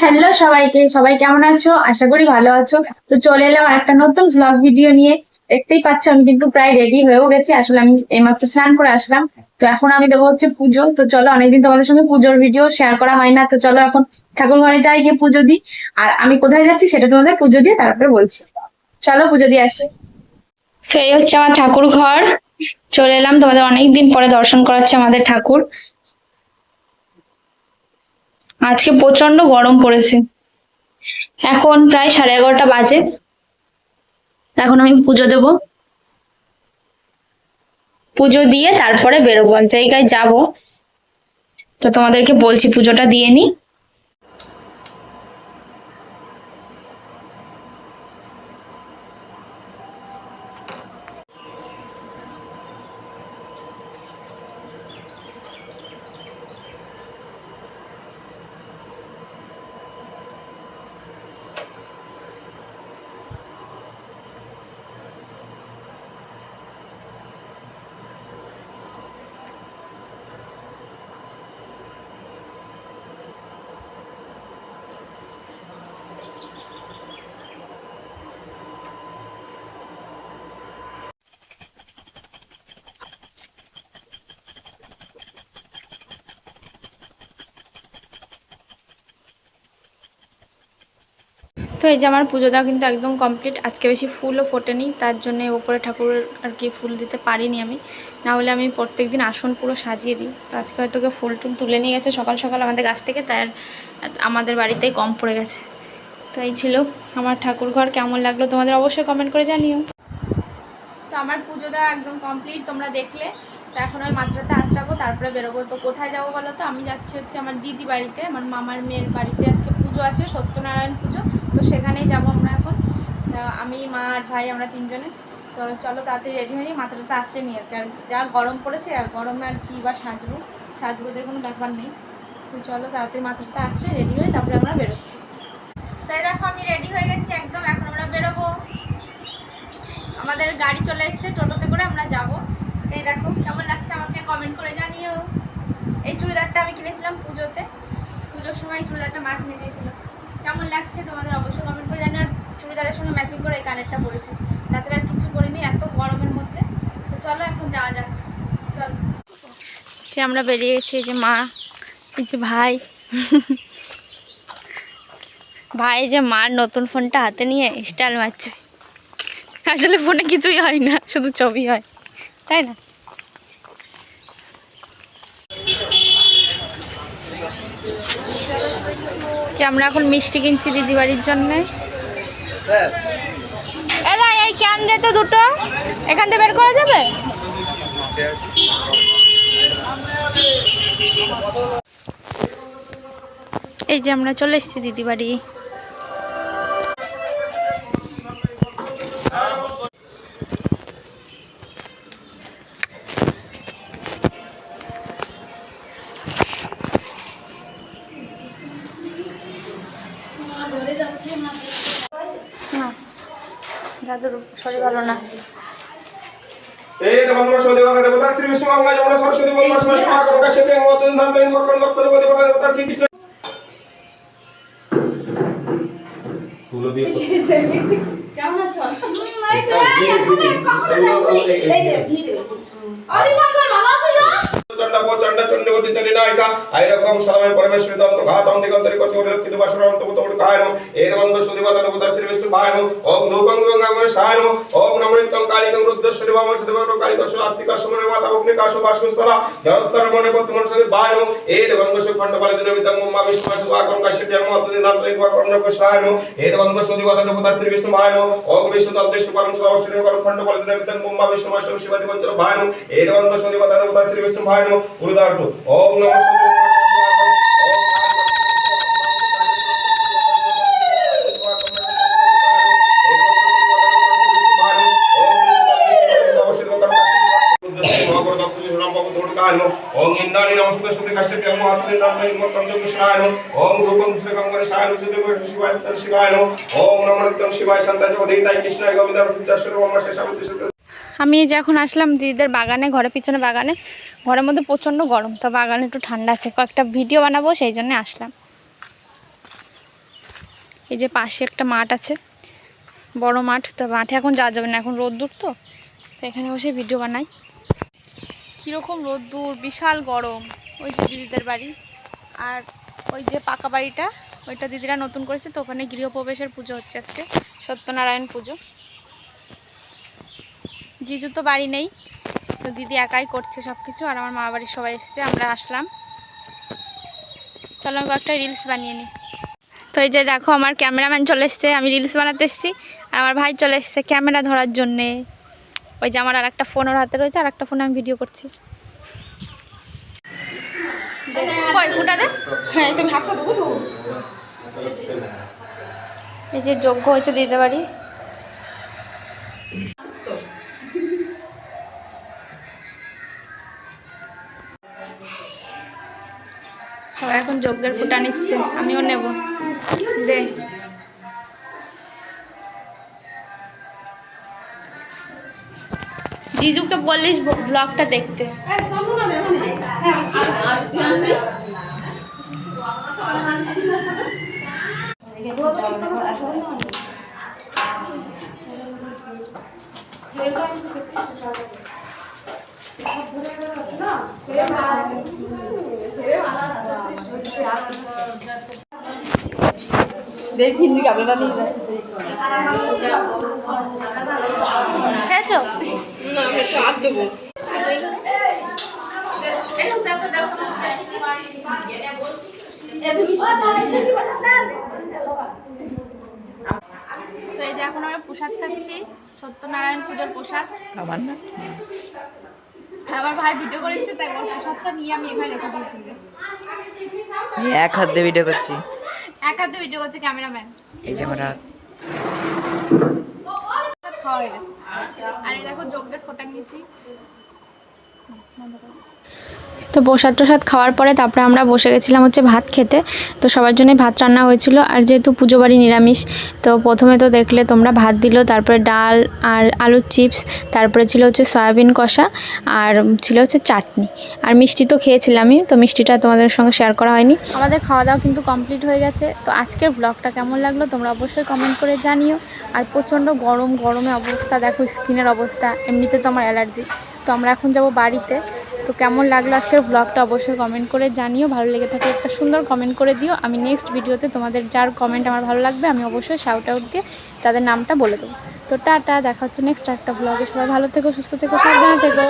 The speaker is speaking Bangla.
হ্যালো সবাইকে, সবাই কেমন আছো? আশা করি ভালো আছো। তো চলে এলাম একটা নতুন ভ্লগ ভিডিও নিয়ে। দেখতেই পাচ্ছ, আমি কিন্তু প্রায় রেডি হয়েও গেছি। আসলে আমি এইমাত্র স্নান করে আসলাম। তো এখন আমি দেবো হচ্ছে পুজো। তো চলো, অনেকদিন তোমাদের সঙ্গে পুজোর ভিডিও শেয়ার করা হয় না। তো চলো এখন ঠাকুর ঘরে যাই গিয়ে পুজো দিই। আর আমি কোথায় যাচ্ছি সেটা তোমাদের পুজো দিয়ে তারপরে বলছি। চলো পুজো দিয়ে আসি। তো এই হচ্ছে আমার ঠাকুর ঘর চলে এলাম তোমাদের অনেকদিন পরে দর্শন করাচ্ছে আমাদের ঠাকুর। আজকে প্রচণ্ড গরম পড়েছে। এখন প্রায় সাড়ে এগারোটা বাজে। এখন আমি পুজো দেব। পুজো দিয়ে তারপরে বেরোবো। জায়গায় যাব। তো তোমাদেরকে বলছি পুজোটা দিয়ে নি। তো এই যে আমার পুজো দেওয়া কিন্তু একদম কমপ্লিট আজকে বেশি ফুলও ফোটেনি, তার জন্য ওপরে ঠাকুরের আর কি ফুল দিতে পারিনি আমি। না হলে আমি প্রত্যেক দিন আসন পুরো সাজিয়ে দিই। তো আজকে হয়তো কেউ ফুল টুল তুলে নিয়ে গেছে সকাল সকাল আমাদের গাছ থেকে, তাই আমাদের বাড়িতেই কম পড়ে গেছে। তো এই ছিল আমার ঠাকুর ঘর, কেমন লাগল তোমাদের অবশ্যই কমেন্ট করে জানিও। তো আমার পুজো দেওয়া একদম কমপ্লিট তোমরা দেখলে। তো এখন ওই মাত্রাতে আশ্রাবো তারপরে বেরোবো। তো কোথায় যাব বলো তো? আমি যাচ্ছি হচ্ছে আমার দিদি বাড়িতে, আমার মামার মেয়ের বাড়িতে। আজকে পুজো আছে, সত্যনারায়ণ পুজো। তো সেখানেই যাব আমরা এখন। আমি, মা আর ভাই, আমরা তিনজনে। তো চলো তাড়াতাড়ি রেডি হয়ে মাথাটাতে আশ্রয় নিই আর যা গরম পড়েছে, আর গরমে আর কী বা সাজবো, সাজগোজের কোনো ব্যাপার নেই। তো চলো তাড়াতাড়ি মাথাটাতে আশ্রয় রেডি হয়ে তারপরে আমরা বেরোচ্ছি। তাই দেখো, আমি রেডি হয়ে গেছি একদম। এখন আমরা বেরোবো। আমাদের গাড়ি চলে এসছে টোটোতে করে, আমরা যাব। এই দেখো, কেমন লাগছে আমাকে কমেন্ট করে জানিও। এই চুড়িদারটা আমি কিনেছিলাম পুজোতে। পুজোর সময় চুড়িদারটা মা কিনে দিয়েছিল। কেমন লাগছে তোমাদের? অবশ্যই কমেন্ট করে জানিও। আর চুড়িদারের সঙ্গে ম্যাচিং করে এই কানেরটা পরেছি। তাছাড়া আর কিছু করিনি, এত গরমের মধ্যে। তো চলো, এখন যাওয়া যাক। চল। যে আমরা বেরিয়ে গেছি যে মা, এই যে ভাই। ভাই, যে মার নতুন ফোনটা হাতে নিয়ে স্টাইল মারছে। আসলে ফোনে কিছুই হয় না, শুধু ছবি হয়। তাই না? যে আমরা এখন মিষ্টি কিনছি দিদি বাড়ির জন্যে এই ক্যান দে তো দুটো। এখান থেকে বের করা যাবে? এই যে আমরা চলে এসেছি দিদি বাড়ি দাদুর শরীর ভালো না এই দেখুন সরস্বতী মাতা দেবতা শ্রী বিষ্ণু গঙ্গা যমুনা সরস্বতী বল্লভ স্পষ্ট মহাকরণা শিবে মদন ধাম তেন মকর লক্ষ দেবতা দেবতা দেবতা শ্রী কৃষ্ণ তুলো দিয়ে কেমন আছো চন্ডা চন্ডবতী চন্ডী নায়িকা আইরকম সদাময় পরমেশ্বরী দন্ত ঘাত অন্তিকন্তরি কচি করে বাসর অন্ত কায়ন এই দেখুন সুদি দেবতা শ্রী বিষ্ণু ভায়ন ওম ধূপং গঙ্গা গঙ্গা শায়ন ওম নমৃতং কালিকং কাশ বাষ্পস্থলা মনে পত্র মনসে ভায়ন এই দেখুন সুখ খণ্ড পালে দিন বিতং মা বিষ্ণু সুবা কাশ্যপ দেখুন সুদি দেবতা শ্রী বিষ্ণু ভায়ন ওম বিষ্ণু তদ্দৃষ্ট পরম খণ্ড পালে দিন বিতং মা বিষ্ণু মাসম শিবাদি পঞ্চর ভায়ন শ্রী বিষ্ণু ভায়ন ওম নমঃ ওম নামে আমি এই যে এখন আসলাম দিদিদের বাগানে ঘরের পিছনে বাগানে ঘরের মধ্যে প্রচণ্ড গরম, তো বাগানে একটু ঠান্ডা আছে, কয়েকটা ভিডিও বানাবো, সেই জন্য আসলাম। এই যে পাশে একটা মাঠ আছে, বড় মাঠ, তো মাঠে এখন যাওয়া যাবে না, এখন রোদ্দুর তো তো এখানে বসে ভিডিও বানাই। কীরকম রোদ্দুর, বিশাল গরম, ওই যে দিদিদের বাড়ি, আর ওই যে পাকা বাড়িটা, ওইটা দিদিরা নতুন করেছে, তো ওখানে গৃহপ্রবেশের পুজো হচ্ছে আজকে, সত্যনারায়ণ পুজো। জিজু তো বাড়ি নেই দিদি একাই করছে সব কিছু আর আমার মা বাড়ির সবাই এসছে আমরা আসলাম। চলো আমি একটা রিলস বানিয়ে নিই। তো এই যে দেখো আমার ক্যামেরাম্যান চলে এসছে আমি রিলস বানাতে এসেছি আর আমার ভাই চলে এসছে ক্যামেরা ধরার জন্যে। ওই যে আমার আর একটা ফোন ওর হাতে রয়েছে আর একটা ফোনে আমি ভিডিও করছি। হ্যাঁ এই যে যোগ্য হয়েছে দিতে পারি এখন যজ্ঞের ফুটা নিচ্ছে আমিও নেব। দে। জিজুকে বলিস ব্লগটা দেখতে। দেখছি হিন্দি কাপড়টা নিয়ে যায় খেয়েছো? না আমি একটু হাত দেবো। তো এই যে এখন আমরা প্রসাদ খাচ্ছি সত্যনারায়ণ পুজোর প্রসাদ। আমার না? আমার ভাই ভিডিও করে দিচ্ছে তাই প্রসাদটা নিয়ে আমি এখানে রেখে দিয়েছি। আমি এক হাত দিয়ে ভিডিও করছি। এক হাতে ভিডিও করছে ক্যামেরাম্যান এই যে আমার হাত। খাওয়া হয়ে গেছে। আর এই দেখো যজ্ঞের ফোটা নিয়েছি। তো প্রসাদ টসাদ খাওয়ার পরে তারপরে আমরা বসে গেছিলাম হচ্ছে ভাত খেতে। তো সবার জন্য ভাত রান্না হয়েছিল। আর যেহেতু পুজো বাড়ি নিরামিষ, তো প্রথমে তো দেখলে তোমরা ভাত দিল, তারপরে ডাল আর আলুর চিপস, তারপরে ছিল হচ্ছে সয়াবিন কষা আর ছিল হচ্ছে চাটনি। আর মিষ্টি তো খেয়েছিলামই, তো মিষ্টিটা তোমাদের সঙ্গে শেয়ার করা হয়নি। আমাদের খাওয়া দাওয়া কিন্তু কমপ্লিট হয়ে গেছে। তো আজকের ব্লগটা কেমন লাগল তোমরা অবশ্যই কমেন্ট করে জানিও। আর প্রচণ্ড গরম, গরমে অবস্থা, দেখো স্কিনের অবস্থা, এমনিতে তো আমার অ্যালার্জি তো আমরা এখন যাব বাড়িতে। তো কেমন লাগল আজকের ব্লগটা অবশ্যই কমেন্ট করে জানিও। ভালো লেগে থাকে একটা সুন্দর কমেন্ট করে দিও। আমি নেক্সট ভিডিওতে তোমাদের যার কমেন্ট আমার ভালো লাগবে, আমি অবশ্যই শাউট আউট দিয়ে তাদের নামটা বলে দেবো। তো টাটা, দেখা হচ্ছে নেক্সট একটা ব্লগে সবাই ভালো থেকো, সুস্থ থেকো, সাবধানে থেকো।